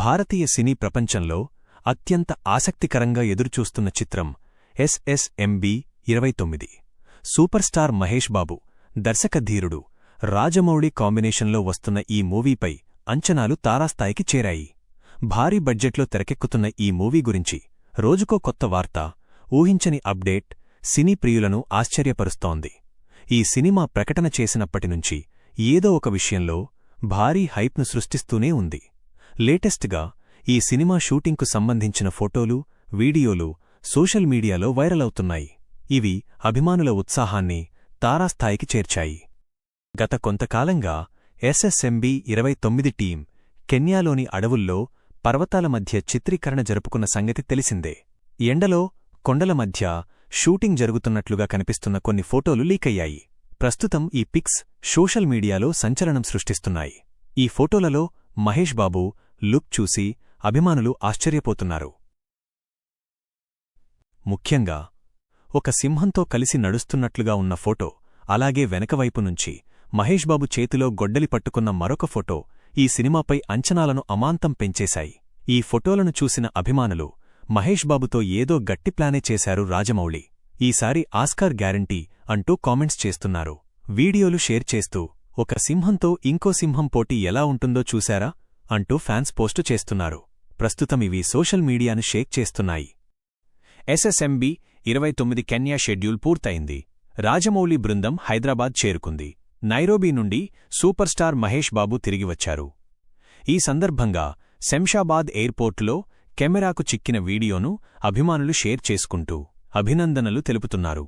భారతీయ సినీ ప్రపంచంలో అత్యంత ఆసక్తికరంగా ఎదురుచూస్తున్న చిత్రం ఎస్ఎస్ఎంబి ఇరవై తొమ్మిది సూపర్ స్టార్ మహేష్ బాబు దర్శకధీరుడు రాజమౌళి కాంబినేషన్లో వస్తున్న ఈ మూవీపై అంచనాలు తారాస్థాయికి చేరాయి. భారీ బడ్జెట్లో తెరకెక్కుతున్న ఈ మూవీ గురించి రోజుకో కొత్త వార్త ఊహించని అప్డేట్ సినీ ప్రియులను ఆశ్చర్యపరుస్తోంది. ఈ సినిమా ప్రకటన చేసినప్పటినుంచి ఏదో ఒక విషయంలో భారీ హైప్ను సృష్టిస్తూనే ఉంది. లేటెస్ట్గా ఈ సినిమా షూటింగ్కు సంబంధించిన ఫోటోలు వీడియోలు సోషల్ మీడియాలో వైరల్ అవుతున్నాయి. ఇవి అభిమానుల ఉత్సాహాన్ని తారాస్థాయికి చేర్చాయి. గత కొంతకాలంగా ఎస్ఎస్ఎంబి ఇరవై తొమ్మిది టీం కెన్యాలోని అడవుల్లో పర్వతాల మధ్య చిత్రీకరణ జరుపుకున్న సంగతి తెలిసిందే. ఎండలో కొండల మధ్య షూటింగ్ జరుగుతున్నట్లుగా కనిపిస్తున్న కొన్ని ఫోటోలు లీకయ్యాయి. ప్రస్తుతం ఈ పిక్స్ సోషల్ మీడియాలో సంచలనం సృష్టిస్తున్నాయి. ఈ ఫోటోలలో మహేష్ బాబు లుక్ చూసి అభిమానులు ఆశ్చర్యపోతున్నారు. ముఖ్యంగా ఒక సింహంతో కలిసి నడుస్తున్నట్లుగా ఉన్న ఫోటో అలాగే వెనకవైపు నుంచి మహేష్ బాబు చేతిలో గొడ్డలి పట్టుకున్న మరొక ఫోటో ఈ సినిమాపై అంచనాలను అమాంతం పెంచేశాయి. ఈ ఫోటోలను చూసిన అభిమానులు మహేష్ బాబుతో ఏదో గట్టి ప్లానే చేశారు రాజమౌళి. ఈసారి ఆస్కార్ గ్యారంటీ అంటూ కామెంట్స్ చేస్తున్నారు. వీడియోలు షేర్ చేస్తూ ఒక సింహంతో ఇంకో సింహం పోటీ ఎలా ఉంటుందో చూశారా అంటూ ఫ్యాన్స్ పోస్టు చేస్తున్నారు. ప్రస్తుతం ఇవి సోషల్ మీడియాను షేక్ చేస్తున్నాయి. ఎస్ఎస్ఎంబి ఇరవై తొమ్మిది కెన్యా షెడ్యూల్ పూర్తయింది. రాజమౌళి బృందం హైదరాబాద్ చేరుకుంది. నైరోబీ నుండి సూపర్ స్టార్ మహేష్ బాబు తిరిగి వచ్చారు. ఈ సందర్భంగా శంషాబాద్ ఎయిర్పోర్టులో కెమెరాకు చిక్కిన వీడియోను అభిమానులు షేర్ చేసుకుంటూ అభినందనలు తెలుపుతున్నారు.